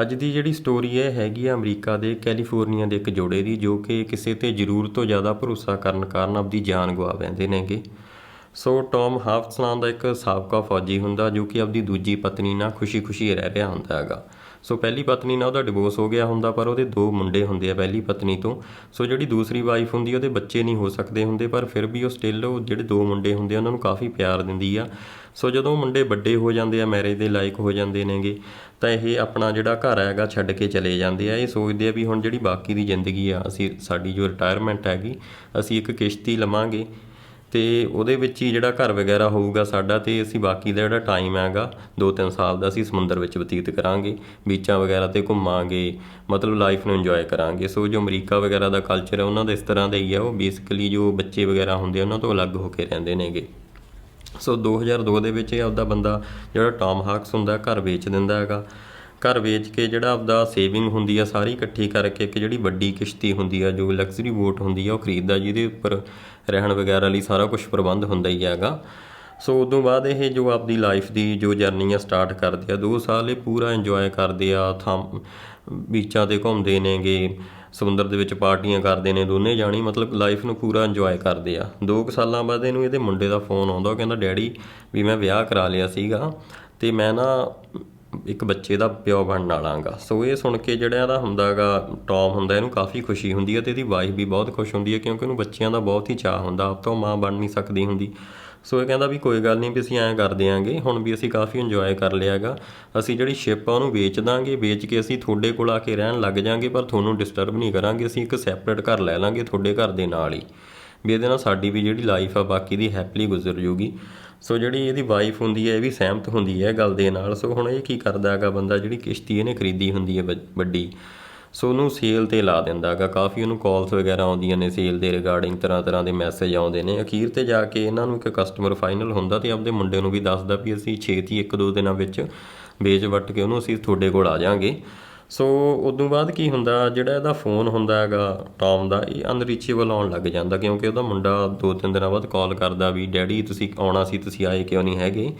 ਅੱਜ ਦੀ ਜਿਹੜੀ ਸਟੋਰੀ ਹੈ ਹੈਗੀ ਆ ਅਮਰੀਕਾ ਦੇ ਕੈਲੀਫੋਰਨੀਆ ਦੇ ਇੱਕ ਜੋੜੇ ਦੀ, ਜੋ ਕਿ ਕਿਸੇ ਤੇ ਜ਼ਰੂਰ ਤੋਂ ਜ਼ਿਆਦਾ ਭਰੋਸਾ ਕਰਨ ਕਾਰਨ ਆਪਦੀ ਜਾਨ ਗਵਾ ਬੈਂਦੇ ਨੇਗੇ। ਸੋ ਟੌਮ ਹਾਫਸ ਨਾਮ ਦਾ ਇੱਕ ਸਾਬਕਾ ਫੌਜੀ ਹੁੰਦਾ, ਜੋ ਕਿ ਆਪਦੀ ਦੂਜੀ ਪਤਨੀ ਨਾਲ ਖੁਸ਼ੀ-ਖੁਸ਼ੀ ਰਹਿ ਰਿਹਾ ਹੁੰਦਾ ਹੈਗਾ। ਸੋ ਪਹਿਲੀ ਪਤਨੀ ਨਾਲ ਉਹਦਾ ਡਿਵੋਰਸ ਹੋ ਗਿਆ ਹੁੰਦਾ, ਪਰ ਉਹਦੇ ਦੋ ਮੁੰਡੇ ਹੁੰਦੇ ਆ ਪਹਿਲੀ ਪਤਨੀ ਤੋਂ। ਸੋ ਜਿਹੜੀ ਦੂਸਰੀ ਵਾਈਫ ਹੁੰਦੀ, ਉਹਦੇ ਬੱਚੇ ਨਹੀਂ ਹੋ ਸਕਦੇ ਹੁੰਦੇ, ਪਰ ਫਿਰ ਵੀ ਉਹ ਸਟਿਲ ਉਹ ਜਿਹੜੇ ਦੋ ਮੁੰਡੇ ਹੁੰਦੇ ਆ, ਉਹਨਾਂ ਨੂੰ ਕਾਫੀ ਪਿਆਰ ਦਿੰਦੀ ਆ। ਸੋ ਜਦੋਂ ਉਹ ਮੁੰਡੇ ਵੱਡੇ ਹੋ ਜਾਂਦੇ ਆ ਮੈਰਿਜ ਦੇ ਲਾਇਕ ਹੋ ਜਾਂਦੇ ਨੇਗੇ ਤਾਂ ਇਹ ਆਪਣਾ ਜਿਹੜਾ ਘਰ ਹੈਗਾ ਛੱਡ ਕੇ ਚਲੇ ਜਾਂਦੇ ਆ। ਇਹ ਸੋਚਦੇ ਆ ਵੀ ਹੁਣ ਜਿਹੜੀ ਬਾਕੀ ਦੀ ਜ਼ਿੰਦਗੀ ਆ, ਅਸੀਂ ਸਾਡੀ ਜੋ ਰਿਟਾਇਰਮੈਂਟ ਹੈਗੀ, ਅਸੀਂ ਇੱਕ ਕਿਸ਼ਤੀ ਲਵਾਂਗੇ ਤੇ ਉਹਦੇ ਵਿੱਚ ਹੀ ਜਿਹੜਾ ਘਰ ਵਗੈਰਾ ਹੋਊਗਾ ਸਾਡਾ ਤੇ ਅਸੀਂ ਬਾਕੀ ਦਾ ਜਿਹੜਾ ਟਾਈਮ ਹੈਗਾ 2-3 ਸਾਲ ਦਾ ਅਸੀਂ ਸਮੁੰਦਰ ਵਿੱਚ ਬਤੀਤ ਕਰਾਂਗੇ ਬੀਚਾਂ ਵਗੈਰਾ ਤੇ ਘੁੰਮਾਂਗੇ, ਮਤਲਬ ਲਾਈਫ ਨੂੰ ਇੰਜੋਏ ਕਰਾਂਗੇ। ਸੋ ਜੋ ਅਮਰੀਕਾ ਵਗੈਰਾ ਦਾ ਕਲਚਰ ਹੈ ਉਹਨਾਂ ਦਾ ਇਸ ਤਰ੍ਹਾਂ ਦਾ ਹੀ ਹੈ ਉਹ ਬੇਸਿਕਲੀ ਜੋ ਬੱਚੇ ਵਗੈਰਾ ਹੁੰਦੇ ਆ, ਉਹਨਾਂ ਤੋਂ ਅਲੱਗ ਹੋ ਕੇ ਰਹਿੰਦੇ ਨੇਗੇ। ਸੋ 2002 ਦੇ ਵਿੱਚ ਇਹ ਆਪਦਾ ਬੰਦਾ ਜਿਹੜਾ ਟਾਮ ਹਾਕਸ ਹੁੰਦਾ, ਘਰ ਵੇਚ ਦਿੰਦਾ ਹੈਗਾ। ਘਰ ਵੇਚ ਕੇ ਜਿਹੜਾ ਆਪਦਾ ਸੇਵਿੰਗ ਹੁੰਦੀ ਆ ਸਾਰੀ ਇਕੱਠੀ ਕਰਕੇ ਇੱਕ ਜਿਹੜੀ ਵੱਡੀ ਕਿਸ਼ਤੀ ਹੁੰਦੀ ਆ, ਜੋ ਲਗਜ਼ਰੀ ਬੋਟ ਹੁੰਦੀ ਆ, ਉਹ ਖਰੀਦਦਾ, ਜਿਹਦੇ ਉੱਪਰ ਰਹਿਣ ਵਗੈਰਾ ਲਈ ਸਾਰਾ ਕੁਝ ਪ੍ਰਬੰਧ ਹੁੰਦਾ ਹੀ ਹੈਗਾ। ਸੋ ਉਦੋਂ ਬਾਅਦ ਇਹ ਜੋ ਆਪਦੀ ਲਾਈਫ ਦੀ ਜੋ ਜਰਨੀ ਆ ਸਟਾਰਟ ਕਰਦੇ ਆ 2 ਸਾਲ ਇਹ ਪੂਰਾ ਇੰਜੋਏ ਕਰਦੇ ਆ ਥਾਂ ਬੀਚਾਂ ਤੇ ਘੁੰਮਦੇ ਨੇਗੇ। ਸਮੁੰਦਰ ਦੇ ਵਿੱਚ ਪਾਰਟੀਆਂ ਕਰਦੇ ਨੇ ਦੋਨੇ ਜਾਣੀ, ਮਤਲਬ ਲਾਈਫ ਨੂੰ ਪੂਰਾ ਇੰਜੋਏ ਕਰਦੇ ਆ। 2 ਸਾਲਾਂ ਬਾਅਦ ਇਹਨੂੰ ਇਹਦੇ ਮੁੰਡੇ ਦਾ ਫੋਨ ਆਉਂਦਾ, ਉਹ ਕਹਿੰਦਾ ਡੈਡੀ ਵੀ ਮੈਂ ਵਿਆਹ ਕਰਾ ਲਿਆ ਸੀਗਾ ਤੇ ਮੈਂ ਨਾ ਇੱਕ ਬੱਚੇ ਦਾ ਪਿਓ ਬਣਨ ਵਾਲਾਂਗਾ ਸੋ ਇਹ ਸੁਣ ਕੇ ਜਿਹੜਾ ਇਹਦਾ ਹੁੰਦਾਗਾ ਟੌਮ ਹੁੰਦਾ, ਇਹਨੂੰ ਕਾਫੀ ਖੁਸ਼ੀ ਹੁੰਦੀ ਹੈ ਤੇ ਇਹਦੀ ਵਾਈਫ ਵੀ ਬਹੁਤ ਖੁਸ਼ ਹੁੰਦੀ ਹੈ ਕਿਉਂਕਿ ਉਹਨੂੰ ਬੱਚਿਆਂ ਦਾ ਬਹੁਤ ਹੀ ਚਾਹ ਹੁੰਦਾ, ਆਪ ਤੋਂ ਮਾਂ ਬਣ ਨਹੀਂ ਸਕਦੀ ਹੁੰਦੀ। ਸੋ ਇਹ ਕਹਿੰਦਾ ਵੀ ਕੋਈ ਗੱਲ ਨਹੀਂ ਵੀ ਅਸੀਂ ਐਂ ਕਰ ਦਿਆਂਗੇ, ਹੁਣ ਵੀ ਅਸੀਂ ਕਾਫੀ ਇੰਜੋਏ ਕਰ ਲਿਆਗਾ ਅਸੀਂ ਜਿਹੜੀ ਸ਼ਿਪ ਆ ਉਹਨੂੰ ਵੇਚ ਦਾਂਗੇ, ਵੇਚ ਕੇ ਅਸੀਂ ਤੁਹਾਡੇ ਕੋਲ ਆ ਕੇ ਰਹਿਣ ਲੱਗ ਜਾਾਂਗੇ, ਪਰ ਤੁਹਾਨੂੰ ਡਿਸਟਰਬ ਨਹੀਂ ਕਰਾਂਗੇ, ਅਸੀਂ ਇੱਕ ਸੈਪਰੇਟ ਘਰ ਲੈ ਲਾਂਗੇ ਤੁਹਾਡੇ ਘਰ ਦੇ ਨਾਲ ਹੀ। ਵੀ ਇਹਦੇ ਨਾਲ ਸਾਡੀ ਵੀ ਜਿਹੜੀ ਲਾਈਫ ਆ ਬਾਕੀ ਦੀ ਹੈਪੀਲੀ ਗੁਜ਼ਰ ਜੂਗੀ। ਸੋ ਜਿਹੜੀ ਇਹਦੀ ਵਾਈਫ ਹੁੰਦੀ ਹੈ, ਇਹ ਵੀ ਸਹਿਮਤ ਹੁੰਦੀ ਹੈ ਗੱਲ ਦੇ ਨਾਲ। ਸੋ ਹੁਣ ਇਹ ਕੀ ਕਰਦਾ ਹੈਗਾ ਬੰਦਾ, ਜਿਹੜੀ ਕਿਸ਼ਤੀ ਇਹਨੇ ਖਰੀਦੀ ਹੁੰਦੀ ਹੈ ਵੱਡ- ਵੱਡੀ। ਸੋ ਉਹਨੂੰ ਸੇਲ ਤੇ ਲਾ ਦਿੰਦਾ ਹੈਗਾ। ਕਾਫੀ ਉਹਨੂੰ ਕਾਲਸ ਵਗੈਰਾ ਆਉਂਦੀਆਂ ਨੇ ਸੇਲ ਦੇ ਰਿਗਾਰਡਿੰਗ ਤਰ੍ਹਾਂ ਤਰ੍ਹਾਂ ਦੇ ਮੈਸੇਜ ਆਉਂਦੇ ਨੇ। ਅਖੀਰ ਤੇ ਜਾ ਕੇ ਇਹਨਾਂ ਨੂੰ ਇੱਕ ਕਸਟਮਰ ਫਾਈਨਲ ਹੁੰਦਾ ਤੇ ਆਪਦੇ ਮੁੰਡੇ ਨੂੰ ਵੀ ਦੱਸਦਾ ਵੀ ਅਸੀਂ ਛੇਤੀ ਇੱਕ ਦੋ ਦਿਨਾਂ ਵਿੱਚ ਵੇਚ ਵੱਟ ਕੇ ਉਹਨੂੰ ਅਸੀਂ ਤੁਹਾਡੇ ਕੋਲ ਆ ਜਾਾਂਗੇ। ਸੋ ਉਦੋਂ ਬਾਅਦ ਕੀ ਹੁੰਦਾ, ਜਿਹੜਾ ਇਹਦਾ ਫੋਨ ਹੁੰਦਾ ਹੈਗਾ ਟੌਮ ਦਾ, ਇਹ ਅਨਰੀਚੇਬਲ ਆਉਣ ਲੱਗ ਜਾਂਦਾ ਕਿਉਂਕਿ ਉਹਦਾ ਮੁੰਡਾ ਦੋ ਤਿੰਨ ਦਿਨਾਂ ਬਾਅਦ ਕਾਲ ਕਰਦਾ ਵੀ ਡੈਡੀ ਤੁਸੀਂ ਆਉਣਾ ਸੀ, ਤੁਸੀਂ ਆਏ ਕਿਉਂ ਨਹੀਂ ਹੈਗੇ?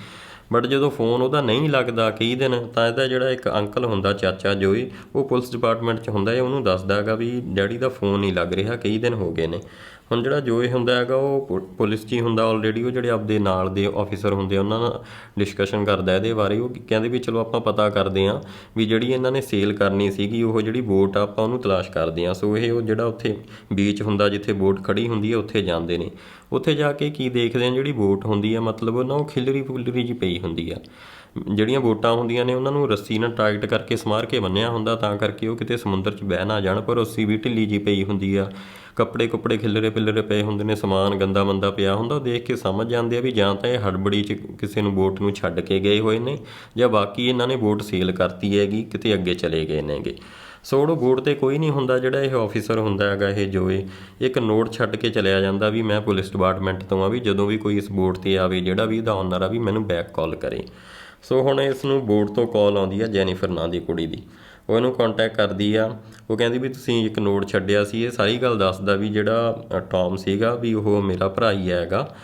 ਬਟ ਜਦੋਂ ਫੋਨ ਉਹਦਾ ਨਹੀਂ ਲੱਗਦਾ ਕਈ ਦਿਨ, ਤਾਂ ਇਹਦਾ ਜਿਹੜਾ ਇੱਕ ਅੰਕਲ ਹੁੰਦਾ, ਚਾਚਾ ਜੋਈ, ਉਹ ਪੁਲਿਸ ਡਿਪਾਰਟਮੈਂਟ 'ਚ ਹੁੰਦਾ ਹੈ, ਉਹਨੂੰ ਦੱਸਦਾ ਹੈਗਾ ਵੀ ਡੈਡੀ ਦਾ ਫੋਨ ਨਹੀਂ ਲੱਗ ਰਿਹਾ, ਕਈ ਦਿਨ ਹੋ ਗਏ ਨੇ। ਹੁਣ ਜਿਹੜਾ ਜੋਏ ਹੁੰਦਾ ਹੈਗਾ ਉਹ ਪੁਲਿਸ 'ਚ ਹੀ ਹੁੰਦਾ ਆਲਰੇਡੀ ਉਹ ਜਿਹੜੇ ਆਪਦੇ ਨਾਲ ਦੇ ਆਫੀਸਰ ਹੁੰਦੇ ਆ, ਉਹਨਾਂ ਨਾਲ ਡਿਸਕਸ਼ਨ ਕਰਦਾ ਇਹਦੇ ਬਾਰੇ। ਉਹ ਕਹਿੰਦੇ ਵੀ ਚਲੋ ਆਪਾਂ ਪਤਾ ਕਰਦੇ ਹਾਂ ਵੀ ਜਿਹੜੀ ਇਹਨਾਂ ਨੇ ਸੇਲ ਕਰਨੀ ਸੀਗੀ ਉਹ ਜਿਹੜੀ ਬੋਟ ਆ ਆਪਾਂ ਉਹਨੂੰ ਤਲਾਸ਼ ਕਰਦੇ ਹਾਂ। ਸੋ ਇਹ ਉਹ ਜਿਹੜਾ ਉੱਥੇ ਬੀਚ ਹੁੰਦਾ ਜਿੱਥੇ ਬੋਟ ਖੜੀ ਹੁੰਦੀ ਹੈ ਉੱਥੇ ਜਾਂਦੇ ਨੇ। ਉੱਥੇ ਜਾ ਕੇ ਕੀ ਦੇਖਦੇ ਆ ਜਿਹੜੀ ਬੋਟ ਹੁੰਦੀ ਆ ਮਤਲਬ ਉਹ ਨਾ ਉਹ ਖਿਲਰੀ ਫੁਲਰੀ ਜੀ ਪਈ ਹੁੰਦੀ ਆ। ਜਿਹੜੀਆਂ ਬੋਟਾਂ ਹੁੰਦੀਆਂ ਨੇ, ਉਹਨਾਂ ਨੂੰ ਰੱਸੀ ਨਾਲ ਟਾਈਟ ਕਰਕੇ ਸਮਾਰ ਕੇ ਬੰਨਿਆ ਹੁੰਦਾ, ਤਾਂ ਕਰਕੇ ਉਹ ਕਿਤੇ ਸਮੁੰਦਰ 'ਚ ਬਹਿ ਨਾ ਜਾਣ, ਪਰ ਰੱਸੀ ਵੀ ਢਿੱਲੀ ਜੀ ਪਈ ਹੁੰਦੀ ਆ। ਕੱਪੜੇ ਕੁੱਪੜੇ ਖਿਲਰੇ ਪਿਲਰੇ ਪਏ ਹੁੰਦੇ ਨੇ, ਸਮਾਨ ਗੰਦਾ ਮੰਦਾ ਪਿਆ ਹੁੰਦਾ, ਉਹ ਦੇਖ ਕੇ ਸਮਝ ਜਾਂਦੇ ਆ ਵੀ ਜਾਂ ਤਾਂ ਇਹ ਹੜਬੜੀ 'ਚ ਕਿਸੇ ਨੂੰ ਬੋਟ ਨੂੰ ਛੱਡ ਕੇ ਗਏ ਹੋਏ ਨੇ, ਜਾਂ ਬਾਕੀ ਇਹਨਾਂ ਨੇ ਬੋਟ ਸੇਲ ਕਰਤੀ ਹੈਗੀ, ਕਿਤੇ ਅੱਗੇ ਚਲੇ ਗਏ ਨੇਗੇ। ਸੋ ਉਹ ਬੋਰਡ ਤੇ ਕੋਈ ਨਹੀਂ ਹੁੰਦਾ, ਜਿਹੜਾ ਇਹ ਆਫੀਸਰ ਹੁੰਦਾ ਹੈਗਾ ਇਹ ਜੋਏ, ਇੱਕ ਨੋਟ ਛੱਡ ਕੇ ਚਲਿਆ ਜਾਂਦਾ ਵੀ ਮੈਂ ਪੁਲਿਸ ਡਿਪਾਰਟਮੈਂਟ ਤੋਂ ਆ ਵੀ ਜਦੋਂ ਵੀ ਕੋਈ ਇਸ ਬੋਰਡ ਤੇ ਆਵੇ, ਜਿਹੜਾ ਵੀ ਇਹਦਾ ਓਨਰ ਆ ਵੀ ਮੈਨੂੰ ਬੈਕ ਕਾਲ ਕਰੇ। ਸੋ ਹੁਣ ਇਸ ਨੂੰ ਬੋਰਡ ਤੋਂ ਕਾਲ ਆਉਂਦੀ ਆ ਜੈਨੀਫਰ ਨਾਂ ਦੀ ਕੁੜੀ ਦੀ। ਉਹ ਇਹਨੂੰ ਕੰਟੈਕਟ ਕਰਦੀ ਆ। ਉਹ ਕਹਿੰਦੀ ਵੀ ਤੁਸੀਂ ਇੱਕ ਨੋਟ ਛੱਡਿਆ ਸੀ। ਇਹ ਸਾਰੀ ਗੱਲ ਦੱਸਦਾ ਵੀ ਜਿਹੜਾ ਅ, ਟੌਮ ਸੀਗਾ ਵੀ ਉਹ ਮੇਰਾ ਭਰਾ ਹੀ ਹੈਗਾ।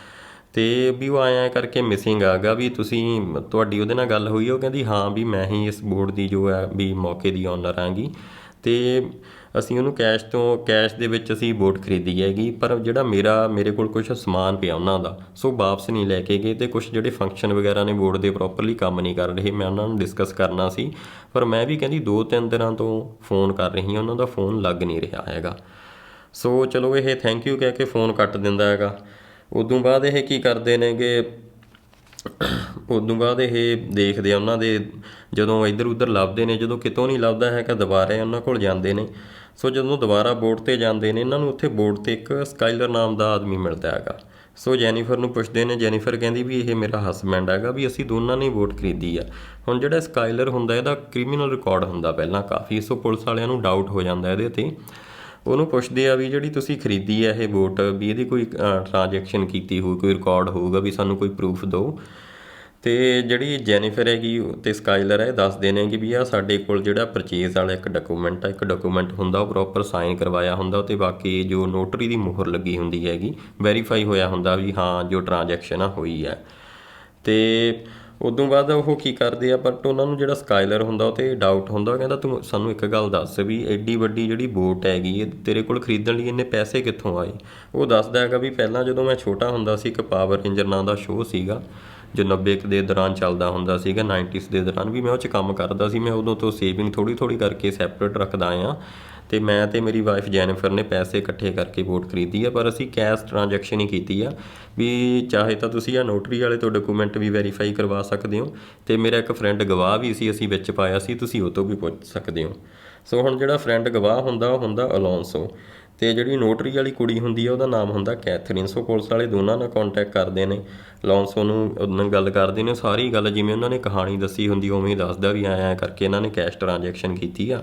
ਤੇ ਵੀ ਉਹ ਆਇਆ ਕਰਕੇ ਮਿਸਿੰਗ ਆਗਾ ਵੀ ਤੁਸੀਂ ਤੁਹਾਡੀ ਉਹਦੇ ਨਾਲ ਗੱਲ ਹੋਈ ਉਹ ਕਹਿੰਦੀ ਹਾਂ ਵੀ ਮੈਂ ਹੀ ਇਸ ਬੋਰਡ ਦੀ ਜੋ ਹੈ ਵੀ ਮੌਕੇ ਦੀ ਓਨਰ ਆਂਗੀ ਤੇ ਅਸੀਂ ਉਹਨੂੰ ਕੈਸ਼ ਤੋਂ ਕੈਸ਼ ਦੇ ਵਿੱਚ ਅਸੀਂ ਬੋਟ ਖਰੀਦੀ ਹੈਗੀ, ਪਰ ਜਿਹੜਾ ਮੇਰਾ, ਮੇਰੇ ਕੋਲ ਕੁਝ ਸਮਾਨ ਪਿਆ ਉਹਨਾਂ ਦਾ, ਸੋ ਵਾਪਸ ਨਹੀਂ ਲੈ ਕੇ ਗਏ ਤੇ ਕੁਝ ਜਿਹੜੇ ਫੰਕਸ਼ਨ ਵਗੈਰਾ ਨੇ ਬੋਰਡ ਦੇ ਪ੍ਰੋਪਰਲੀ ਕੰਮ ਨਹੀਂ ਕਰ ਰਹੇ, ਮੈਂ ਉਹਨਾਂ ਨੂੰ ਡਿਸਕਸ ਕਰਨਾ ਸੀ, ਪਰ ਮੈਂ ਵੀ ਕਹਿੰਦੀ 2-3 ਦਿਨਾਂ ਤੋਂ ਫੋਨ ਕਰ ਰਹੀ ਹਾਂ, ਉਹਨਾਂ ਦਾ ਫੋਨ ਲੱਗ ਨਹੀਂ ਰਿਹਾ ਹੈਗਾ। ਸੋ ਚਲੋ ਇਹ ਥੈਂਕ ਯੂ ਕਹਿ ਕੇ ਫੋਨ ਕੱਟ ਦਿੰਦਾ ਹੈਗਾ। ਉਦੋਂ ਬਾਅਦ ਇਹ ਕੀ ਕਰਦੇ ਨੇਗੇ? ਉਦੋਂ ਬਾਅਦ ਇਹ ਦੇਖਦੇ ਆ ਉਹਨਾਂ ਦੇ, ਜਦੋਂ ਇੱਧਰ ਉੱਧਰ ਲੱਭਦੇ ਨੇ, ਜਦੋਂ ਕਿਤੋਂ ਨਹੀਂ ਲੱਭਦਾ ਹੈਗਾ, ਦੁਬਾਰਾ ਉਹਨਾਂ ਕੋਲ ਜਾਂਦੇ ਨੇ। ਸੋ ਜਦੋਂ ਦੁਬਾਰਾ ਬੋਟ ਤੇ ਜਾਂਦੇ ਨੇ, ਇਹਨਾਂ ਨੂੰ ਉੱਥੇ ਬੋਟ ਤੇ ਇੱਕ ਸਕਾਈਲਰ ਨਾਮ ਦਾ ਆਦਮੀ ਮਿਲਦਾ ਹੈਗਾ। ਸੋ ਜੈਨੀਫਰ ਨੂੰ ਪੁੱਛਦੇ ਨੇ, ਜੈਨੀਫਰ ਕਹਿੰਦੀ ਵੀ ਇਹ ਮੇਰਾ ਹਸਬੈਂਡ ਹੈਗਾ ਵੀ ਅਸੀਂ ਦੋਨਾਂ ਨੇ ਬੋਟ ਖਰੀਦੀ ਆ। ਹੁਣ ਜਿਹੜਾ ਸਕਾਈਲਰ ਹੁੰਦਾ, ਇਹਦਾ ਕ੍ਰਿਮੀਨਲ ਰਿਕਾਰਡ ਹੁੰਦਾ ਪਹਿਲਾਂ ਕਾਫੀ, ਸੋ ਪੁਲਿਸ ਵਾਲਿਆਂ ਨੂੰ ਡਾਊਟ ਹੋ ਜਾਂਦਾ ਇਹਦੇ ਤੇ। ਉਹਨੂੰ ਪੁੱਛਦੇ ਆ ਵੀ ਜਿਹੜੀ ਤੁਸੀਂ ਖਰੀਦੀ ਆ ਇਹ ਬੋਟ ਵੀ ਇਹਦੀ ਕੋਈ ਟ੍ਰਾਂਜੈਕਸ਼ਨ ਕੀਤੀ ਹੋਊ, ਕੋਈ ਰਿਕਾਰਡ ਹੋਊਗਾ ਵੀ ਸਾਨੂੰ ਕੋਈ ਪ੍ਰੂਫ ਦਿਓ। ਤੇ ਜਿਹੜੀ ਜੈਨੀਫਰ ਹੈਗੀ ਤੇ ਸਕਾਈਲਰ ਹੈ ਇਹ ਦੱਸਦੇ ਨੇ ਕਿ ਵੀ ਆ ਸਾਡੇ ਕੋਲ ਜਿਹੜਾ ਪਰਚੇਜ਼ ਵਾਲਾ ਇੱਕ ਡਾਕੂਮੈਂਟ ਆ, ਇੱਕ ਡਾਕੂਮੈਂਟ ਹੁੰਦਾ, ਉਹ ਪ੍ਰੋਪਰ ਸਾਈਨ ਕਰਵਾਇਆ ਹੁੰਦਾ ਤੇ ਬਾਕੀ ਜੋ ਨੋਟਰੀ ਦੀ ਮੋਹਰ ਲੱਗੀ ਹੁੰਦੀ ਹੈਗੀ ਵੈਰੀਫਾਈ ਹੋਇਆ ਹੁੰਦਾ ਵੀ ਹਾਂ, ਜੋ ਟ੍ਰਾਂਜੈਕਸ਼ਨ ਆ, ਹੋਈ ਹੈ ਤੇ ਉਦੋਂ ਬਾਅਦ ਉਹ ਕੀ ਕਰਦੇ ਆ ਬਟ ਉਹਨਾਂ ਨੂੰ ਜਿਹੜਾ ਸਕਾਈਲਰ ਹੁੰਦਾ, ਉਹ ਤੇ ਡਾਊਟ ਹੁੰਦਾ, ਉਹ ਕਹਿੰਦਾ ਤੂੰ ਸਾਨੂੰ ਇੱਕ ਗੱਲ ਦੱਸ ਵੀ ਐਡੀ ਵੱਡੀ ਜਿਹੜੀ ਬੋਟ ਹੈਗੀ ਇਹ ਤੇਰੇ ਕੋਲ ਖਰੀਦਣ ਲਈ ਇੰਨੇ ਪੈਸੇ ਕਿੱਥੋਂ ਆਏ? ਉਹ ਦੱਸਦਾ ਹੈਗਾ ਵੀ ਪਹਿਲਾਂ ਜਦੋਂ ਮੈਂ ਛੋਟਾ ਹੁੰਦਾ ਸੀ, ਇੱਕ ਪਾਵਰ ਰੇਂਜਰ ਨਾਂ ਦਾ ਸ਼ੋਅ ਸੀਗਾ ਜੋ 90 ਕੁ ਦੇ ਦੌਰਾਨ ਚੱਲਦਾ ਹੁੰਦਾ ਸੀਗਾ 90s ਦੇ ਦੌਰਾਨ ਵੀ ਮੈਂ ਉਹ 'ਚ ਕੰਮ ਕਰਦਾ ਸੀ, ਮੈਂ ਉਦੋਂ ਤੋਂ ਸੇਵਿੰਗ ਥੋੜੀ ਥੋੜੀ ਕਰਕੇ ਸੈਪਰੇਟ ਰੱਖਦਾ ਆ। ਤੇ ਮੈਂ ਤੇ ਮੇਰੀ ਵਾਈਫ ਜੈਨੀਫਰ ਨੇ ਪੈਸੇ ਇਕੱਠੇ ਕਰਕੇ ਵੋਟ ਖਰੀਦੀ ਆ, ਪਰ ਅਸੀਂ ਕੈਸ਼ ਟ੍ਰਾਂਜੈਕਸ਼ਨ ਹੀ ਕੀਤੀ ਆ। ਵੀ ਚਾਹੇ ਤਾਂ ਤੁਸੀਂ ਆ ਨੋਟਰੀ ਵਾਲੇ ਤੋਂ ਡਾਕੂਮੈਂਟ ਵੀ ਵੈਰੀਫਾਈ ਕਰਵਾ ਸਕਦੇ ਹੋ, ਤੇ ਮੇਰਾ ਇੱਕ ਫਰੈਂਡ ਗਵਾਹ ਵੀ ਸੀ ਅਸੀਂ ਵਿੱਚ ਪਾਇਆ ਸੀ, ਤੁਸੀਂ ਉਹ ਤੋਂ ਵੀ ਪੁੱਛ ਸਕਦੇ ਹੋ। ਸੋ ਹੁਣ ਜਿਹੜਾ ਫਰੈਂਡ ਗਵਾਹ ਹੁੰਦਾ, ਉਹ ਹੁੰਦਾ ਅਲੋਂਸੋ ਤੇ ਜਿਹੜੀ ਨੋਟਰੀ ਵਾਲੀ ਕੁੜੀ ਹੁੰਦੀ ਆ, ਉਹਦਾ ਨਾਮ ਹੁੰਦਾ ਕੈਥਰੀਨ। ਸੋ ਪੁਲਿਸ ਵਾਲੇ ਦੋਨਾਂ ਨਾਲ ਕੰਟੈਕਟ ਕਰਦੇ ਨੇ। ਲੌਂਸੋ ਨੂੰ ਉਹਦੇ ਨਾਲ ਗੱਲ ਕਰਦੇ ਨੇ ਸਾਰੀ ਗੱਲ ਜਿਵੇਂ ਉਹਨਾਂ ਨੇ ਕਹਾਣੀ ਦੱਸੀ ਹੁੰਦੀ, ਉਵੇਂ ਹੀ ਦੱਸਦਾ ਵੀ ਐਂ ਐਂ ਕਰਕੇ ਇਹਨਾਂ ਨੇ ਕੈਸ਼ ਟ੍ਰਾਂਜੈਕਸ਼ਨ ਕੀਤੀ ਆ।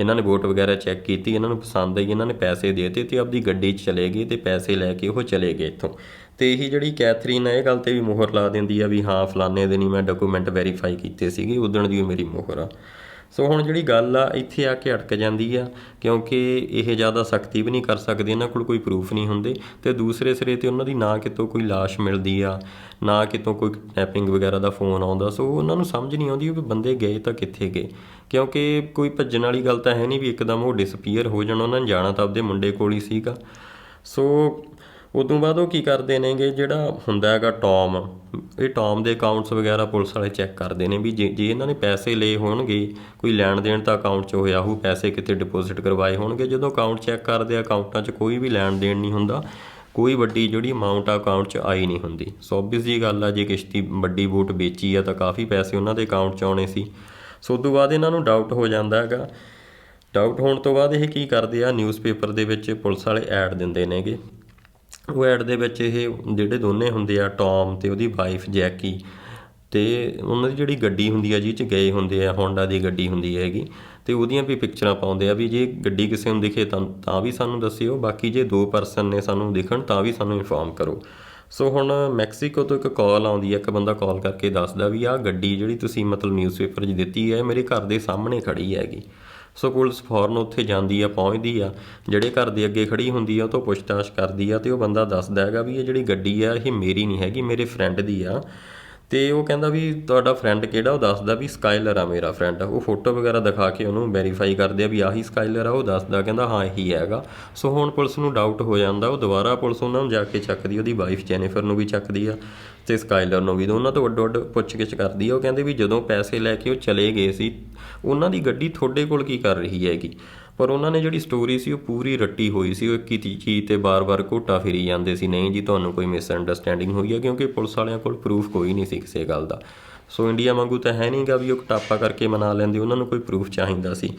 ਇਹਨਾਂ ਨੇ ਵੋਟ ਵਗੈਰਾ ਚੈੱਕ ਕੀਤੀ, ਇਹਨਾਂ ਨੂੰ ਪਸੰਦ ਆਈ, ਇਹਨਾਂ ਨੇ ਪੈਸੇ ਦੇਤੇ ਤੇ ਆਪਦੀ ਗੱਡੀ 'ਚ ਚਲੇ ਗਏ ਤੇ ਪੈਸੇ ਲੈ ਕੇ ਉਹ ਚਲੇ ਗਏ ਇੱਥੋਂ। ਤੇ ਇਹੀ ਜਿਹੜੀ ਕੈਥਰੀਨ ਹੈ ਇਹ ਗੱਲ ਤੇ ਵੀ ਮੋਹਰ ਲਾ ਦਿੰਦੀ ਆ ਵੀ ਹਾਂ, ਫਲਾਣੇ ਦਿਨ ਹੀ ਮੈਂ ਡਾਕੂਮੈਂਟ ਵੈਰੀਫਾਈ ਕੀਤੇ ਸੀਗੇ ਉਦਣ ਦੀ ਮੇਰੀ ਮੋਹਰ ਆ। ਸੋ ਹੁਣ ਜਿਹੜੀ ਗੱਲ ਆ, ਇੱਥੇ ਆ ਕੇ ਅਟਕ ਜਾਂਦੀ ਆ, ਕਿਉਂਕਿ ਇਹ ਜ਼ਿਆਦਾ ਸਖਤੀ ਵੀ ਨਹੀਂ ਕਰ ਸਕਦੇ, ਇਹਨਾਂ ਕੋਲ ਕੋਈ ਪ੍ਰੂਫ ਨਹੀਂ ਹੁੰਦੇ ਤੇ ਦੂਸਰੇ ਸਿਰੇ ਤੇ ਉਹਨਾਂ ਦੀ ਨਾ ਕਿਤੋਂ ਕੋਈ ਲਾਸ਼ ਮਿਲਦੀ ਆ, ਨਾ ਕਿਤੋਂ ਕੋਈ ਕਿਡਨੈਪਿੰਗ ਵਗੈਰਾ ਦਾ ਫੋਨ ਆਉਂਦਾ, ਸੋ ਉਹਨਾਂ ਨੂੰ ਸਮਝ ਨਹੀਂ ਆਉਂਦੀ ਵੀ ਬੰਦੇ ਗਏ ਤਾਂ ਕਿੱਥੇ ਗਏ। ਕਿਉਂਕਿ ਕੋਈ ਭੱਜਣ ਵਾਲੀ ਗੱਲ ਤਾਂ ਹੈ ਨਹੀਂ ਵੀ ਇੱਕਦਮ ਉਹ ਡਿਸਪੀਅਰ ਹੋ ਜਾਣ, ਉਹਨਾਂ ਨੇ ਜਾਣਾ ਤਾਂ ਆਪਦੇ ਮੁੰਡੇ ਕੋਲ ਹੀ ਸੀਗਾ। ਸੋ ਉਦੋਂ ਬਾਅਦ ਉਹ ਕੀ ਕਰਦੇ ਨੇਗੇ, ਜਿਹੜਾ ਹੁੰਦਾ ਹੈਗਾ ਟੌਮ ਇਹ ਟੌਮ ਦੇ ਅਕਾਊਂਟਸ ਵਗੈਰਾ ਪੁਲਿਸ ਵਾਲੇ ਚੈੱਕ ਕਰਦੇ ਨੇ ਵੀ ਜੇ ਜੇ ਇਹਨਾਂ ਨੇ ਪੈਸੇ ਲਏ ਹੋਣਗੇ, ਕੋਈ ਲੈਣ ਦੇਣ ਤਾਂ ਅਕਾਊਂਟ 'ਚ ਹੋਇਆ ਹੋਊ, ਪੈਸੇ ਕਿਤੇ ਡਿਪੋਜ਼ਿਟ ਕਰਵਾਏ ਹੋਣਗੇ, ਜਦੋਂ ਅਕਾਊਂਟ ਚੈੱਕ ਕਰਦੇ ਆ ਅਕਾਊਂਟਾਂ 'ਚ ਕੋਈ ਵੀ ਲੈਣ ਦੇਣ ਨਹੀਂ ਹੁੰਦਾ, ਕੋਈ ਵੱਡੀ ਜਿਹੜੀ ਅਮਾਉਂਟ ਆ ਅਕਾਊਂਟ 'ਚ ਆਈ ਨਹੀਂ ਹੁੰਦੀ। ਸੋ obvious ਜੀ ਗੱਲ ਆ, ਜੇ ਕਿਸ਼ਤੀ ਵੱਡੀ ਬੋਟ ਵੇਚੀ ਆ ਤਾਂ ਕਾਫੀ ਪੈਸੇ ਉਹਨਾਂ ਦੇ ਅਕਾਊਂਟ 'ਚ ਆਉਣੇ ਸੀ। ਸੋ ਉਦੋਂ ਬਾਅਦ ਇਹਨਾਂ ਨੂੰ ਡਾਊਟ ਹੋ ਜਾਂਦਾ ਹੈਗਾ। ਡਾਊਟ ਹੋਣ ਤੋਂ ਬਾਅਦ ਇਹ ਕੀ ਕਰਦੇ ਆ ਨਿਊਜ਼ਪੇਪਰ ਦੇ ਵਿੱਚ ਪੁਲਿਸ ਵਾਲੇ ਐਡ ਦਿੰਦੇ ਨੇਗੇ। ਉਹ ਐਡ ਦੇ ਵਿੱਚ ਇਹ ਜਿਹੜੇ ਦੋਨੇ ਹੁੰਦੇ ਆ, ਟੌਮ ਤੇ ਉਹਦੀ ਵਾਈਫ ਜੈਕੀ ਤੇ ਉਹਨਾਂ ਦੀ ਜਿਹੜੀ ਗੱਡੀ ਹੁੰਦੀ ਆ, ਜਿਹਦੇ ਚ ਗਏ ਹੁੰਦੇ ਆ ਹੋਂਡਾ ਦੀ ਗੱਡੀ ਹੁੰਦੀ ਹੈਗੀ ਤੇ ਉਹਦੀਆਂ ਵੀ ਪਿਕਚਰਾਂ ਪਾਉਂਦੇ ਆ ਵੀ ਜੇ ਗੱਡੀ ਕਿਸੇ ਨੂੰ ਦਿਖੇ ਤਾਂ ਤਾਂ ਵੀ ਸਾਨੂੰ ਦੱਸਿਓ, ਬਾਕੀ ਜੇ ਦੋ ਪਰਸਨ ਨੇ ਸਾਨੂੰ ਦਿਖਣ ਤਾਂ ਵੀ ਸਾਨੂੰ ਇਨਫੋਰਮ ਕਰੋ। ਸੋ ਹੁਣ ਮੈਕਸੀਕੋ ਤੋਂ ਇੱਕ ਕਾਲ ਆਉਂਦੀ ਹੈ ਇੱਕ ਬੰਦਾ ਕਾਲ ਕਰਕੇ ਦੱਸਦਾ ਵੀ ਆਹ ਗੱਡੀ ਜਿਹੜੀ ਤੁਸੀਂ ਮਤਲਬ ਨਿਊਜ਼ਪੇਪਰ 'ਚ ਦਿੱਤੀ ਹੈ ਮੇਰੇ ਘਰ ਦੇ ਸਾਹਮਣੇ ਖੜੀ ਹੈਗੀ। ਸੋ ਪੁਲਿਸ ਫੌਰਨ ਉੱਥੇ ਜਾਂਦੀ ਆ, ਪਹੁੰਚਦੀ ਆ। ਜਿਹੜੇ ਘਰ ਦੇ ਅੱਗੇ ਖੜੀ ਹੁੰਦੀ ਆ, ਉਹ ਤੋਂ ਪੁੱਛਤਾਛ ਕਰਦੀ ਆ ਤੇ ਉਹ ਬੰਦਾ ਦੱਸਦਾ ਹੈਗਾ ਵੀ ਇਹ ਜਿਹੜੀ ਗੱਡੀ ਆ, ਇਹ ਮੇਰੀ ਨਹੀਂ ਹੈਗੀ, ਮੇਰੇ ਫਰੈਂਡ ਦੀ ਆ। ਤੇ ਉਹ ਕਹਿੰਦਾ ਵੀ ਤੁਹਾਡਾ ਫਰੈਂਡ ਕਿਹੜਾ? ਉਹ ਦੱਸਦਾ ਵੀ ਸਕਾਈਲਰ ਆ ਮੇਰਾ ਫਰੈਂਡ ਉਹ ਫੋਟੋ ਵਗੈਰਾ ਦਿਖਾ ਕੇ ਉਹਨੂੰ ਵੈਰੀਫਾਈ ਕਰਦੇ ਆ ਵੀ ਆਹੀ ਸਕਾਈਲਰ ਆ, ਉਹ ਦੱਸਦਾ, ਕਹਿੰਦਾ ਹਾਂ, ਇਹੀ ਹੈਗਾ। ਸੋ ਹੁਣ ਪੁਲਿਸ ਨੂੰ ਡਾਊਟ ਹੋ ਜਾਂਦਾ, ਉਹ ਦੁਬਾਰਾ ਪੁਲਿਸ ਉਹਨਾਂ ਨੂੰ ਜਾ ਕੇ ਚੱਕਦੀ ਉਹਦੀ ਵਾਈਫ ਜੈਨੀਫਰ ਨੂੰ ਵੀ ਚੱਕਦੀ ਆ। ਤੇ ਸਕਾਈਲਰ ਨੂੰ ਵੀ ਉਹਨਾਂ ਤੋਂ ਅੱਡੋ ਅੱਡ ਪੁੱਛਗਿੱਛ ਕਰਦੀ ਆ। ਉਹ ਕਹਿੰਦੇ ਵੀ ਜਦੋਂ ਪੈਸੇ ਲੈ ਕੇ ਉਹ ਚਲੇ ਗਏ ਸੀ, ਉਹਨਾਂ ਦੀ ਗੱਡੀ ਤੁਹਾਡੇ ਕੋਲ ਕੀ ਕਰ ਰਹੀ ਹੈਗੀ? ਪਰ ਉਹਨਾਂ ਨੇ ਜਿਹੜੀ ਸਟੋਰੀ ਸੀ ਉਹ ਪੂਰੀ ਰੱਟੀ ਹੋਈ ਸੀ। ਉਹ ਇੱਕ ਹੀ ਚੀਜ਼ ਤੇ ਬਾਰ-ਬਾਰ ਘੋਟਾ ਫੇਰੀ ਜਾਂਦੇ ਸੀ। ਨਹੀਂ ਜੀ, ਤੁਹਾਨੂੰ ਕੋਈ ਮਿਸ ਅੰਡਰਸਟੈਂਡਿੰਗ ਹੋਈ ਹੈ ਕਿਉਂਕਿ ਪੁਲਿਸ ਵਾਲਿਆਂ ਕੋਲ ਪ੍ਰੂਫ ਕੋਈ ਨਹੀਂ ਸੀ ਕਿਸੇ ਗੱਲ ਦਾ। ਸੋ ਇੰਡੀਆ ਵਾਂਗੂ ਤਾਂ ਹੈ ਨਹੀਂਗਾ ਵੀ ਉਹ ਕਟਾਪਾ ਕਰਕੇ ਮਨਾ ਲੈਂਦੇ। ਉਹਨਾਂ ਨੂੰ ਕੋਈ ਪ੍ਰੂਫ ਚਾਹੀਦਾ ਸੀ।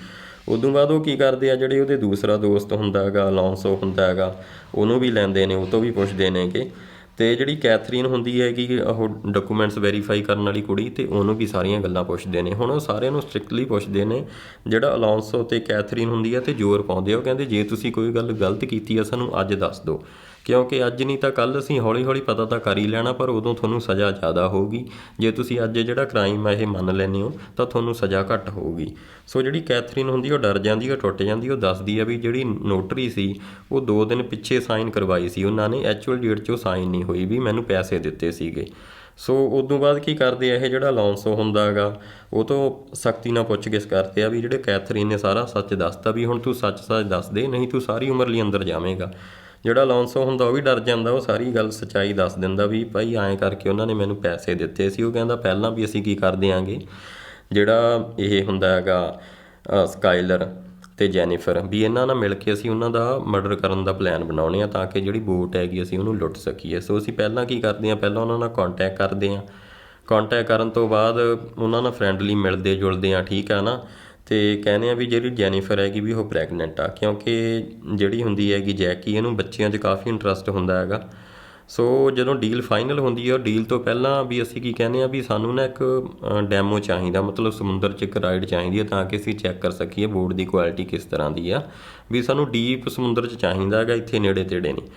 ਉਦੋਂ ਬਾਅਦ ਉਹ ਕੀ ਕਰਦੇ ਆ, ਜਿਹੜੇ ਉਹਦੇ ਦੂਸਰਾ ਦੋਸਤ ਹੁੰਦਾ ਹੈਗਾ ਅਲੋਂਸੋ ਹੁੰਦਾ ਹੈਗਾ, ਉਹਨੂੰ ਵੀ ਲੈਂਦੇ ਨੇ, ਉਹ ਤੋਂ ਵੀ ਪੁੱਛਦੇ ਨੇ ਕਿ ਤੇ ਜਿਹੜੀ ਕੈਥਰੀਨ ਹੁੰਦੀ ਹੈਗੀ, ਉਹ ਡਾਕੂਮੈਂਟਸ ਵੈਰੀਫਾਈ ਕਰਨ ਵਾਲੀ ਕੁੜੀ ਤੇ ਉਹਨੂੰ ਵੀ ਸਾਰੀਆਂ ਗੱਲਾਂ ਪੁੱਛਦੇ ਨੇ। ਹੁਣ ਉਹ ਸਾਰਿਆਂ ਨੂੰ ਸਟ੍ਰਿਕਟਲੀ ਪੁੱਛਦੇ ਨੇ, ਜਿਹੜਾ ਅਲੋਂਸੋ ਤੇ ਕੈਥਰੀਨ ਹੁੰਦੀ ਹੈ ਤੇ ਜ਼ੋਰ ਪਾਉਂਦੇ ਆ, ਉਹ ਕਹਿੰਦੇ, ਜੇ ਤੁਸੀਂ ਕੋਈ ਗੱਲ ਗਲਤ ਕੀਤੀ ਆ, ਸਾਨੂੰ ਅੱਜ ਦੱਸ ਦਿਓ। ਕਿਉਂਕਿ ਅੱਜ ਨਹੀਂ ਤਾਂ ਕੱਲ ਅਸੀਂ ਹੌਲੀ-ਹੌਲੀ ਪਤਾ ਤਾਂ ਕਰ ਹੀ ਲੈਣਾ, ਪਰ ਉਦੋਂ ਤੁਹਾਨੂੰ ਸਜ਼ਾ ਜ਼ਿਆਦਾ ਹੋਊਗੀ। ਜੇ ਤੁਸੀਂ ਅੱਜ ਜਿਹੜਾ ਕ੍ਰਾਈਮ ਆ, ਇਹ ਮੰਨ ਲੈਂਦੇ ਹੋ, ਤਾਂ ਤੁਹਾਨੂੰ ਸਜ਼ਾ ਘੱਟ ਹੋਊਗੀ। ਸੋ ਜਿਹੜੀ ਕੈਥਰੀਨ ਹੁੰਦੀ, ਉਹ ਡਰ ਜਾਂਦੀ, ਉਹ ਟੁੱਟ ਜਾਂਦੀ, ਉਹ ਦੱਸਦੀ ਆ ਵੀ ਜਿਹੜੀ ਨੋਟਰੀ ਸੀ, ਉਹ 2 ਦਿਨ ਪਿੱਛੇ ਸਾਈਨ ਕਰਵਾਈ ਸੀ ਉਹਨਾਂ ਨੇ। ਐਕਚੁਅਲ ਡੇਟ 'ਚ ਉਹ ਸਾਈਨ ਨਹੀਂ ਹੋਈ ਵੀ ਮੈਨੂੰ ਪੈਸੇ ਦਿੱਤੇ ਸੀਗੇ। ਸੋ ਉਦੋਂ ਬਾਅਦ ਕੀ ਕਰਦੇ ਆ, ਇਹ ਜਿਹੜਾ ਲੌਂਸੋ ਹੁੰਦਾ ਹੈਗਾ ਉਹ ਤੋਂ ਸਖਤੀ ਨਾਲ ਪੁੱਛਗਿੱਛ ਕਰਦੇ ਆ ਵੀ ਜਿਹੜੇ ਕੈਥਰੀਨ ਨੇ ਸਾਰਾ ਸੱਚ ਦੱਸਤਾ ਵੀ ਹੁਣ ਤੂੰ ਸੱਚ-ਸੱਚ ਦੱਸ ਦੇ, ਨਹੀਂ ਤੂੰ ਸਾਰੀ ਉਮਰ ਲਈ ਅੰਦਰ ਜਾਵੇਂਗਾ। ਜਿਹੜਾ ਲੌਂਸੋ ਹੁੰਦਾ ਉਹ ਵੀ ਡਰ ਜਾਂਦਾ, ਉਹ ਸਾਰੀ ਗੱਲ ਸਚਾਈ ਦੱਸ ਦਿੰਦਾ ਵੀ ਭਾਈ ਐਂ ਕਰਕੇ ਉਹਨਾਂ ਨੇ ਮੈਨੂੰ ਪੈਸੇ ਦਿੱਤੇ ਸੀ। ਉਹ ਕਹਿੰਦਾ ਪਹਿਲਾਂ ਵੀ ਅਸੀਂ ਕੀ ਕਰ ਦਿਆਂਗੇ ਜਿਹੜਾ ਇਹ ਹੁੰਦਾ ਹੈਗਾ ਸਕਾਈਲਰ ਤੇ ਜੈਨੀਫਰ, ਵੀ ਇਹਨਾਂ ਨਾਲ ਮਿਲ ਕੇ ਅਸੀਂ ਉਹਨਾਂ ਦਾ ਮਰਡਰ ਕਰਨ ਦਾ ਪਲਾਨ ਬਣਾਉਣੇ ਆ ਤਾਂ ਕਿ ਜਿਹੜੀ ਬੋਟ ਹੈਗੀ ਅਸੀਂ ਉਹਨੂੰ ਲੁੱਟ ਸਕੀਏ। ਸੋ ਅਸੀਂ ਪਹਿਲਾਂ ਕੀ ਕਰਦੇ ਆ? ਪਹਿਲਾਂ ਉਹਨਾਂ ਨਾਲ ਕੰਟੈਕਟ ਕਰਦੇ ਆ। ਕੰਟੈਕਟ ਕਰਨ ਤੋਂ ਬਾਅਦ ਉਹਨਾਂ ਨਾਲ ਫਰੈਂਡਲੀ ਮਿਲਦੇ ਜੁਲਦੇ ਆ, ਠੀਕ ਆ ਨਾ? ਅਤੇ ਕਹਿੰਦੇ ਆ ਵੀ ਜਿਹੜੀ ਜੈਨੀਫਰ ਹੈਗੀ ਵੀ ਉਹ ਪ੍ਰੈਗਨੈਂਟ ਆ, ਕਿਉਂਕਿ ਜਿਹੜੀ ਹੁੰਦੀ ਹੈਗੀ ਜੈਕੀ ਇਹਨੂੰ ਬੱਚਿਆਂ 'ਚ ਕਾਫੀ ਇੰਟਰਸਟ ਹੁੰਦਾ ਹੈਗਾ। ਸੋ ਜਦੋਂ ਡੀਲ ਫਾਈਨਲ ਹੁੰਦੀ ਹੈ ਉਹ ਡੀਲ ਤੋਂ ਪਹਿਲਾਂ ਵੀ ਅਸੀਂ ਕੀ ਕਹਿੰਦੇ ਆ ਵੀ ਸਾਨੂੰ ਨਾ ਇੱਕ ਡੈਮੋ ਚਾਹੀਦਾ, ਮਤਲਬ ਸਮੁੰਦਰ 'ਚ ਇੱਕ ਰਾਈਡ ਚਾਹੀਦੀ ਹੈ ਤਾਂ ਕਿ ਅਸੀਂ ਚੈੱਕ ਕਰ ਸਕੀਏ ਬੋਰਡ ਦੀ ਕੁਆਲਿਟੀ ਕਿਸ ਤਰ੍ਹਾਂ ਦੀ ਆ। ਵੀ ਸਾਨੂੰ ਡੀਪ ਸਮੁੰਦਰ 'ਚ ਚਾਹੀਦਾ ਹੈਗਾ, ਇੱਥੇ ਨੇੜੇ ਤੇੜੇ ਨਹੀਂ।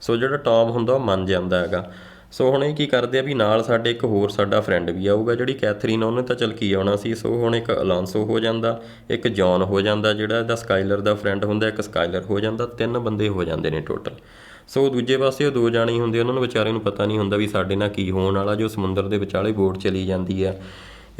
ਸੋ ਜਿਹੜਾ ਟੌਮ ਹੁੰਦਾ ਉਹ ਮੰਨ ਜਾਂਦਾ ਹੈਗਾ। ਸੋ ਹੁਣ ਇਹ ਕੀ ਕਰਦੇ ਆ ਵੀ ਨਾਲ ਸਾਡੇ ਇੱਕ ਹੋਰ ਸਾਡਾ ਫਰੈਂਡ ਵੀ ਆਊਗਾ ਜਿਹੜੀ ਕੈਥਰੀਨ ਆ, ਉਹਨੇ ਤਾਂ ਚਲ ਕੀ ਆਉਣਾ ਸੀ? ਸੋ ਹੁਣ ਇੱਕ ਅਲਾਂਸੋ ਹੋ ਜਾਂਦਾ ਇੱਕ ਜੌਨ ਹੋ ਜਾਂਦਾ ਜਿਹੜਾ ਇਹਦਾ ਸਕਾਈਲਰ ਦਾ ਫਰੈਂਡ ਹੁੰਦਾ ਇੱਕ ਸਕਾਈਲਰ ਹੋ ਜਾਂਦਾ ਤਿੰਨ ਬੰਦੇ ਹੋ ਜਾਂਦੇ ਨੇ ਟੋਟਲ ਸੋ ਦੂਜੇ ਪਾਸੇ ਉਹ ਦੋ ਜਾਣੇ ਹੁੰਦੇ ਉਹਨਾਂ ਨੂੰ ਵਿਚਾਰਿਆਂ ਨੂੰ ਪਤਾ ਨਹੀਂ ਹੁੰਦਾ ਵੀ ਸਾਡੇ ਨਾਲ ਕੀ ਹੋਣ ਵਾਲਾ ਜੋ ਸਮੁੰਦਰ ਦੇ ਵਿਚਾਲੇ ਬੋਟ ਚਲੀ ਜਾਂਦੀ ਆ।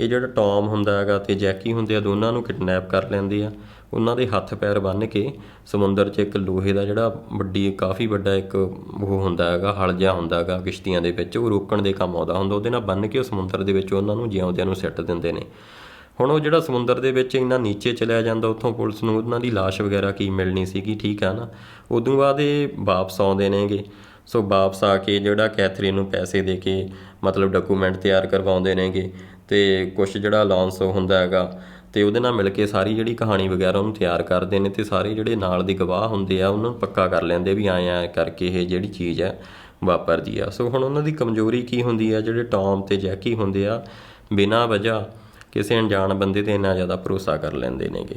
ਇਹ ਜਿਹੜਾ ਟੌਮ ਹੁੰਦਾ ਹੈਗਾ ਤੇ ਜੈਕੀ ਹੁੰਦੇ ਆ ਦੋਨਾਂ ਨੂੰ ਕਿਡਨੈਪ ਕਰ ਲੈਂਦੇ ਆ। ਉਹਨਾਂ ਦੇ ਹੱਥ ਪੈਰ ਬੰਨ੍ਹ ਕੇ ਸਮੁੰਦਰ 'ਚ ਇੱਕ ਲੋਹੇ ਦਾ ਜਿਹੜਾ ਵੱਡੀ, ਕਾਫੀ ਵੱਡਾ ਇੱਕ ਉਹ ਹੁੰਦਾ ਹੈਗਾ, ਹਲ ਜਿਹਾ ਹੁੰਦਾ ਹੈਗਾ ਕਿਸ਼ਤੀਆਂ ਦੇ ਵਿੱਚ, ਉਹ ਰੋਕਣ ਦੇ ਕੰਮ ਆਉਂਦਾ ਹੁੰਦਾ, ਉਹਦੇ ਨਾਲ ਬੰਨ੍ਹ ਕੇ ਉਹ ਸਮੁੰਦਰ ਦੇ ਵਿੱਚ ਉਹਨਾਂ ਨੂੰ ਜਿਉਂਦਿਆਂ ਨੂੰ ਸਿੱਟ ਦਿੰਦੇ ਨੇ। ਹੁਣ ਉਹ ਜਿਹੜਾ ਸਮੁੰਦਰ ਦੇ ਵਿੱਚ ਇੰਨਾ ਨੀਚੇ ਚਲਿਆ ਜਾਂਦਾ, ਉੱਥੋਂ ਪੁਲਿਸ ਨੂੰ ਉਹਨਾਂ ਦੀ ਲਾਸ਼ ਵਗੈਰਾ ਕੀ ਮਿਲਣੀ ਸੀਗੀ, ਠੀਕ ਆ ਨਾ? ਉਦੋਂ ਬਾਅਦ ਇਹ ਵਾਪਸ ਆਉਂਦੇ ਨੇਗੇ। ਸੋ ਵਾਪਸ ਆ ਕੇ ਜਿਹੜਾ ਕੈਥਰੀਨ ਨੂੰ ਪੈਸੇ ਦੇ ਕੇ ਮਤਲਬ ਡਾਕੂਮੈਂਟ ਤਿਆਰ ਕਰਵਾਉਂਦੇ ਨੇਗੇ ਤੇ ਕੁਝ ਜਿਹੜਾ ਅਲਾਉਂਸ ਹੁੰਦਾ ਹੈਗਾ ਤੇ ਉਹਦੇ ਨਾਲ ਮਿਲ ਕੇ ਸਾਰੀ ਜਿਹੜੀ ਕਹਾਣੀ ਵਗੈਰਾ ਉਹਨੂੰ ਤਿਆਰ ਕਰਦੇ ਨੇ ਤੇ ਸਾਰੇ ਜਿਹੜੇ ਨਾਲ ਦੇ ਗਵਾਹ ਹੁੰਦੇ ਆ, ਉਹਨਾਂ ਨੂੰ ਪੱਕਾ ਕਰ ਲੈਂਦੇ ਵੀ ਆਏ ਆ ਕਰਕੇ ਇਹ ਜਿਹੜੀ ਚੀਜ਼ ਹੈ ਵਾਪਰਦੀ ਆ। ਸੋ ਹੁਣ ਉਹਨਾਂ ਦੀ ਕਮਜ਼ੋਰੀ ਕੀ ਹੁੰਦੀ ਆ, ਜਿਹੜੇ ਟੌਮ ਤੇ ਜੈਕੀ ਹੁੰਦੇ ਆ, ਬਿਨਾਂ ਵਜ੍ਹਾ ਕਿਸੇ ਅਣਜਾਣ ਬੰਦੇ ਤੇ ਇੰਨਾ ਜ਼ਿਆਦਾ ਭਰੋਸਾ ਕਰ ਲੈਂਦੇ ਨੇਗੇ।